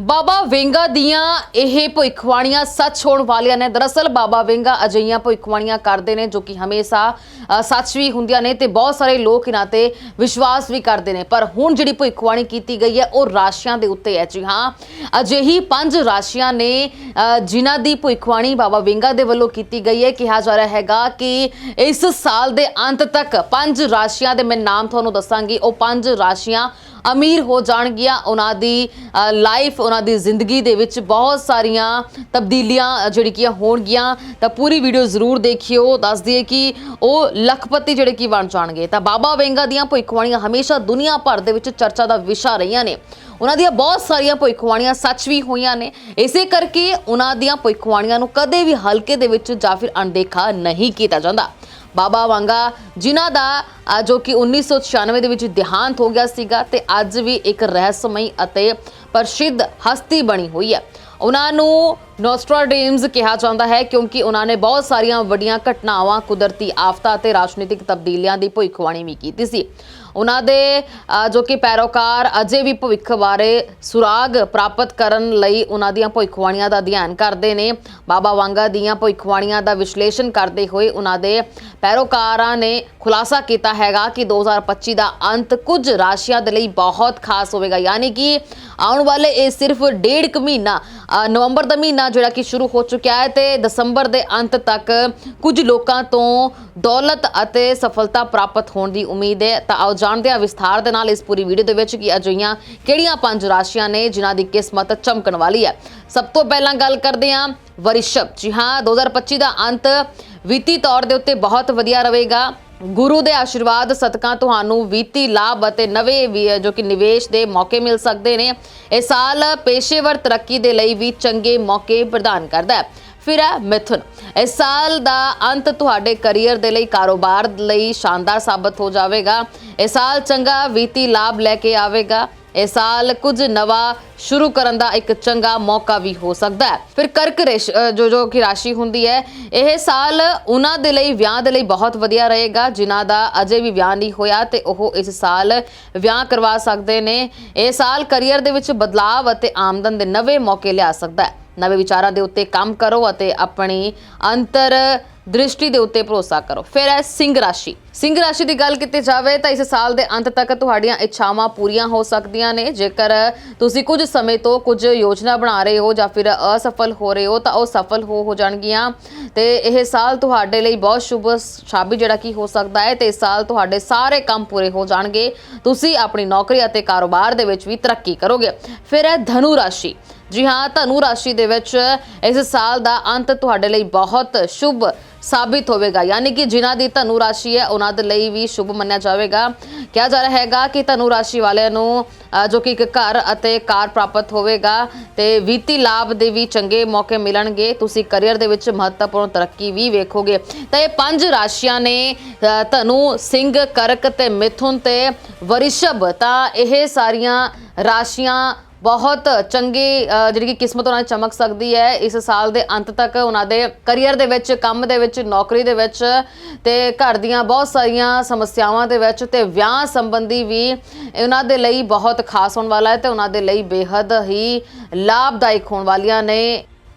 ਬਾਬਾ ਵੇਂਗਾ ਦੀਆਂ ਇਹ ਭੁੱਖਵਾਣੀਆਂ ਸੱਚ ਹੋਣ ਵਾਲੀਆਂ ਨੇ। ਦਰਅਸਲ ਬਾਬਾ ਵੇਂਗਾ ਅਜਈਆਂ ਭੁੱਖਵਾਣੀਆਂ ਕਰਦੇ ਨੇ ਜੋ ਕਿ ਹਮੇਸ਼ਾ ਸੱਚ ਵੀ ਹੁੰਦੀਆਂ ਨੇ ਤੇ ਬਹੁਤ ਸਾਰੇ ਲੋਕ ਇਹਨਾਂ ਤੇ ਵਿਸ਼ਵਾਸ ਵੀ ਕਰਦੇ ਨੇ। ਪਰ ਹੁਣ ਜਿਹੜੀ ਭੁੱਖਵਾਣੀ ਕੀਤੀ ਗਈ ਹੈ, ਉਹ ਰਾਸ਼ੀਆਂ ਦੇ ਉੱਤੇ ਹੈ। ਜੀ ਹਾਂ, ਅਜਿਹੀ ਪੰਜ ਰਾਸ਼ੀਆਂ ਨੇ ਜਿਨ੍ਹਾਂ ਦੀ ਭੁੱਖਵਾਣੀ ਬਾਬਾ ਵੇਂਗਾ ਦੇ ਵੱਲੋਂ ਕੀਤੀ ਗਈ ਹੈ। ਕਿਹਾ ਜਾ ਰਿਹਾ ਹੈਗਾ ਕਿ ਇਸ ਸਾਲ ਦੇ ਅੰਤ ਤੱਕ ਪੰਜ ਰਾਸ਼ੀਆਂ ਦੇ ਮੈਂ ਨਾਮ ਤੁਹਾਨੂੰ ਦੱਸਾਂਗੀ। ਉਹ ਪੰਜ ਰਾਸ਼ੀਆਂ ਅਮੀਰ ਹੋ ਜਾਣਗੀਆਂ। ਉਹਨਾਂ ਦੀ ਲਾਈਫ ਉਹਨਾਂ ਦੀ ਜ਼ਿੰਦਗੀ ਦੇ ਵਿੱਚ ਬਹੁਤ ਸਾਰੀਆਂ ਤਬਦੀਲੀਆਂ ਅ, ਜਿਹੜੀ ਕਿ ਹੋਣਗੀਆਂ। ਤਾਂ ਪੂਰੀ ਵੀਡੀਓ ਜ਼ਰੂਰ ਦੇਖਿਓ। ਦੱਸ ਦਈਏ ਕਿ ਉਹ ਲੱਖਪਤੀ ਜਿਹੜੇ ਕਿ ਬਣ ਜਾਣਗੇ। ਤਾਂ ਬਾਬਾ ਵੇਂਗਾ ਦੀਆਂ ਭਵਿੱਖਬਾਣੀਆਂ ਹਮੇਸ਼ਾ ਦੁਨੀਆ ਭਰ ਦੇ ਵਿੱਚ ਚਰਚਾ ਦਾ ਵਿਸ਼ਾ ਰਹੀਆਂ ਨੇ। ਉਹਨਾਂ ਦੀਆਂ ਬਹੁਤ ਸਾਰੀਆਂ ਭਵਿੱਖਬਾਣੀਆਂ ਸੱਚ ਵੀ ਹੋਈਆਂ ਨੇ। ਇਸੇ ਕਰਕੇ ਉਹਨਾਂ ਦੀਆਂ ਭਵਿੱਖਬਾਣੀਆਂ ਨੂੰ ਕਦੇ ਵੀ ਹਲਕੇ ਦੇ ਵਿੱਚ ਜਾਂ ਫਿਰ ਅਣਦੇਖਾ ਨਹੀਂ ਕੀਤਾ ਜਾਂਦਾ। ਬਾਬਾ ਵਾਂਗਾ, ਜਿਨ੍ਹਾਂ ਦਾ ਜੋ ਕਿ 1996 ਦੇ ਵਿੱਚ ਦੇਹਾਂਤ ਹੋ ਗਿਆ ਸੀਗਾ ਤੇ ਅੱਜ ਵੀ ਇੱਕ ਰਹੱਸਮਈ ਅਤੇ ਪ੍ਰਸਿੱਧ ਹਸਤੀ ਬਣੀ ਹੋਈ ਹੈ। ਉਹਨਾਂ ਨੂੰ ਨੋਸਟਰਾਡੇਮਸ ਕਿਹਾ ਜਾਂਦਾ ਹੈ ਕਿਉਂਕਿ ਉਹਨਾਂ ਨੇ ਬਹੁਤ ਸਾਰੀਆਂ ਵੱਡੀਆਂ ਘਟਨਾਵਾਂ, ਕੁਦਰਤੀ ਆਫਤਾਂ ਅਤੇ ਰਾਜਨੀਤਿਕ ਤਬਦੀਲੀਆਂ ਦੀ ਭਵਿੱਖਬਾਣੀ ਵੀ ਕੀਤੀ ਸੀ। ਉਹਨਾਂ ਦੇ ਜੋ ਕਿ ਪੈਰੋਕਾਰ ਅਜੇ ਵੀ ਭਵਿੱਖ ਬਾਰੇ ਸੁਰਾਗ ਪ੍ਰਾਪਤ ਕਰਨ ਲਈ ਉਹਨਾਂ ਦੀਆਂ ਭਵਿੱਖਬਾਣੀਆਂ ਦਾ ਅਧਿਐਨ ਕਰਦੇ ਨੇ। ਬਾਬਾ ਵਾਂਗਾ ਦੀਆਂ ਭਵਿੱਖਬਾਣੀਆਂ ਦਾ ਵਿਸ਼ਲੇਸ਼ਣ ਕਰਦੇ ਹੋਏ ਉਹਨਾਂ ਦੇ ਪੈਰੋਕਾਰਾਂ ਨੇ ਖੁਲਾਸਾ ਕੀਤਾ ਹੈਗਾ ਕਿ 2025 ਦਾ ਅੰਤ ਕੁਝ ਰਾਸ਼ੀਆਂ ਦੇ ਲਈ ਬਹੁਤ ਖਾਸ ਹੋਵੇਗਾ। ਯਾਨੀ ਕਿ ਆਉਣ ਵਾਲੇ ਇਹ ਸਿਰਫ ਡੇਢ ਕੁ ਮਹੀਨਾ ਨਵੰਬਰ ਦਾ ਮਹੀਨਾ ਜਿਹੜਾ ਕਿ ਸ਼ੁਰੂ ਹੋ ਚੁੱਕਿਆ ਹੈ ਤੇ ਦਸੰਬਰ ਦੇ ਅੰਤ ਤੱਕ ਕੁਝ ਲੋਕਾਂ ਤੋਂ ਦੌਲਤ ਅਤੇ ਸਫਲਤਾ ਪ੍ਰਾਪਤ ਹੋਣ ਦੀ ਉਮੀਦ ਹੈ। ਤਾਂ ਆਓ ਜਾਣਦੇ ਹਾਂ ਵਿਸਥਾਰ ਦੇ ਨਾਲ ਇਸ ਪੂਰੀ ਵੀਡੀਓ ਦੇ ਵਿੱਚ ਕਿ ਅਜਿਹੀਆਂ ਕਿਹੜੀਆਂ ਪੰਜ ਰਾਸ਼ੀਆਂ ਨੇ ਜਿਨ੍ਹਾਂ ਦੀ ਕਿਸਮਤ ਚਮਕਣ ਵਾਲੀ ਹੈ। ਸਭ ਤੋਂ ਪਹਿਲਾਂ ਗੱਲ ਕਰਦੇ ਹਾਂ ਵਰਿਸ਼ਭ। ਜੀ ਹਾਂ 2025 ਦਾ ਅੰਤ ਵਿੱਤੀ ਤੌਰ ਦੇ ਉੱਤੇ ਬਹੁਤ ਵਧੀਆ ਰਹੇਗਾ। ਗੁਰੂ ਦੇ ਆਸ਼ੀਰਵਾਦ, ਸਦਕਾ ਤੁਹਾਨੂੰ ਵਿੱਤੀ ਲਾਭ ਅਤੇ ਨਵੇਂ ਵੀ- ਜੋ ਕਿ ਨਿਵੇਸ਼ ਦੇ ਮੌਕੇ ਮਿਲ ਸਕਦੇ ਨੇ। ਇਹ ਸਾਲ ਪੇਸ਼ੇਵਰ ਤਰੱਕੀ ਦੇ ਲਈ ਵੀ ਚੰਗੇ ਮੌਕੇ ਪ੍ਰਦਾਨ ਕਰਦਾ ਹੈ। ਫਿਰ ਹੈ ਮਿਥੁਨ। ਇਸ ਸਾਲ ਦਾ ਅੰਤ ਤੁਹਾਡੇ ਕੈਰੀਅਰ ਦੇ ਲਈ ਕਾਰੋਬਾਰ ਲਈ ਸ਼ਾਨਦਾਰ ਸਾਬਤ ਹੋ ਜਾਵੇਗਾ। ਇਹ ਸਾਲ ਚੰਗਾ ਵਿੱਤੀ ਲਾਭ ਲੈ ਕੇ ਆਵੇਗਾ। ਇਹ ਸਾਲ ਕੁਝ ਨਵਾਂ ਸ਼ੁਰੂ ਕਰਨ ਦਾ ਇੱਕ ਚੰਗਾ ਮੌਕਾ ਵੀ ਹੋ ਸਕਦਾ ਹੈ। ਫਿਰ ਕਰਕ ਰੇਸ਼- ਅ, ਜੋ ਜੋ ਕਿ ਰਾਸ਼ੀ ਹੁੰਦੀ ਹੈ ਇਹ ਸਾਲ ਉਹਨਾਂ ਦੇ ਲਈ ਵਿਆਹ ਦੇ ਲਈ ਬਹੁਤ ਵਧੀਆ ਰਹੇਗਾ ਜਿਨ੍ਹਾਂ ਦਾ ਅਜੇ ਵੀ ਵਿਆਹ ਨਹੀਂ ਹੋਇਆ ਤੇ ਉਹ ਇਸ ਸਾਲ ਵਿਆਹ ਕਰਵਾ ਸਕਦੇ ਨੇ। ਇਹ ਸਾਲ ਕੈਰੀਅਰ ਦੇ ਵਿੱਚ ਬਦਲਾਵ ਅਤੇ ਆਮਦਨ ਦੇ ਨਵੇਂ ਮੌਕੇ ਲਿਆ ਸਕਦਾ ਹੈ। ਨਵੇਂ ਵਿਚਾਰਾਂ ਦੇ ਉੱਤੇ ਕੰਮ ਕਰੋ ਅਤੇ ਆਪਣੀ ਅੰਤਰ ਦ੍ਰਿਸ਼ਟੀ ਦੇ ਉੱਤੇ ਭਰੋਸਾ ਕਰੋ। ਫਿਰ ਹੈ ਸਿੰਘ ਰਾਸ਼ੀ। ਸਿੰਘ ਰਾਸ਼ੀ ਦੀ ਗੱਲ ਕੀਤੀ ਜਾਵੇ ਤਾਂ ਇਸ ਸਾਲ ਦੇ ਅੰਤ ਤੱਕ ਤੁਹਾਡੀਆਂ ਇੱਛਾਵਾਂ ਪੂਰੀਆਂ ਹੋ ਸਕਦੀਆਂ ਨੇ। ਜੇਕਰ ਤੁਸੀਂ ਕੁਝ ਸਮੇਂ ਤੋਂ ਕੁਝ ਯੋਜਨਾ ਬਣਾ ਰਹੇ ਹੋ ਜਾਂ ਫਿਰ ਅਸਫਲ ਹੋ ਰਹੇ ਹੋ ਤਾਂ ਉਹ ਸਫਲ ਹੋ ਹੋ ਜਾਣਗੀਆਂ। ਤੇ ਇਹ ਸਾਲ ਤੁਹਾਡੇ ਲਈ ਬਹੁਤ ਸ਼ੁਭ ਸਾਬਿਤ ਜਿਹੜਾ ਕੀ ਹੋ ਸਕਦਾ ਹੈ ਤੇ ਇਸ ਸਾਲ ਤੁਹਾਡੇ ਸਾਰੇ ਕੰਮ ਪੂਰੇ ਹੋ ਜਾਣਗੇ। ਤੁਸੀਂ ਆਪਣੀ ਨੌਕਰੀ ਅਤੇ ਕਾਰੋਬਾਰ ਦੇ ਵਿੱਚ ਵੀ ਤਰੱਕੀ ਕਰੋਗੇ। ਫਿਰ ਹੈ ਧਨੂ ਰਾਸ਼ੀ। ਜੀ ਹਾਂ, ਧਨੂ ਰਾਸ਼ੀ ਦੇ ਵਿੱਚ ਇਸ ਸਾਲ ਦਾ ਅੰਤ ਤੁਹਾਡੇ ਲਈ ਬਹੁਤ ਸ਼ੁਭ ਸਾਬਿਤ ਹੋਵੇਗਾ। ਯਾਨੀ ਕਿ ਜਿਨ੍ਹਾਂ ਦੀ ਧਨੂ ਰਾਸ਼ੀ ਹੈ, ਉਹਨਾਂ ਦੇ ਲਈ ਵੀ ਸ਼ੁਭ ਮੰਨਿਆ ਜਾਵੇਗਾ। ਕਿਹਾ ਜਾ ਰਿਹਾ ਹੈਗਾ ਕਿ ਧਨੂ ਰਾਸ਼ੀ ਵਾਲਿਆਂ ਨੂੰ ਜੋ ਕਿ ਇੱਕ ਘਰ ਅਤੇ ਕਾਰ ਪ੍ਰਾਪਤ ਹੋਵੇਗਾ ਤੇ ਵਿੱਤੀ ਲਾਭ ਦੇ ਵੀ ਚੰਗੇ ਮੌਕੇ ਮਿਲਣਗੇ। ਤੁਸੀਂ ਕੈਰੀਅਰ ਦੇ ਵਿੱਚ ਮਹੱਤਵਪੂਰਨ ਤਰੱਕੀ ਵੀ ਵੇਖੋਗੇ। ਤਾਂ ਇਹ ਪੰਜ ਰਾਸ਼ੀਆਂ ਨੇ ਧਨੂ, ਸਿੰਘ, ਕਰਕ ਤੇ ਮਿਥੁਨ ਤੇ ਵਰਿਸ਼ਭ। ਤਾਂ ਇਹ ਸਾਰੀਆਂ ਰਾਸ਼ੀਆਂ ਬਹੁਤ ਚੰਗੀ ਜਿਹੜੀ ਕਿ ਕਿਸਮਤ ਉਹਨਾਂ ਦੀ ਚਮਕ ਸਕਦੀ ਹੈ। ਇਸ ਸਾਲ ਦੇ ਅੰਤ ਤੱਕ ਉਹਨਾਂ ਦੇ ਕੈਰੀਅਰ ਦੇ ਵਿੱਚ, ਕੰਮ ਦੇ ਵਿੱਚ, ਨੌਕਰੀ ਦੇ ਵਿੱਚ ਤੇ ਘਰ ਦੀਆਂ ਬਹੁਤ ਸਾਰੀਆਂ ਸਮੱਸਿਆਵਾਂ ਦੇ ਵਿੱਚ ਤੇ ਵਿਆਹ ਸੰਬੰਧੀ ਵੀ ਉਹਨਾਂ ਦੇ ਲਈ ਬਹੁਤ ਖਾਸ ਹੋਣ ਵਾਲਾ ਹੈ ਤੇ ਉਹਨਾਂ ਦੇ ਲਈ ਬੇਹੱਦ ਹੀ ਲਾਭਦਾਇਕ ਹੋਣ ਵਾਲੀਆਂ ਨੇ।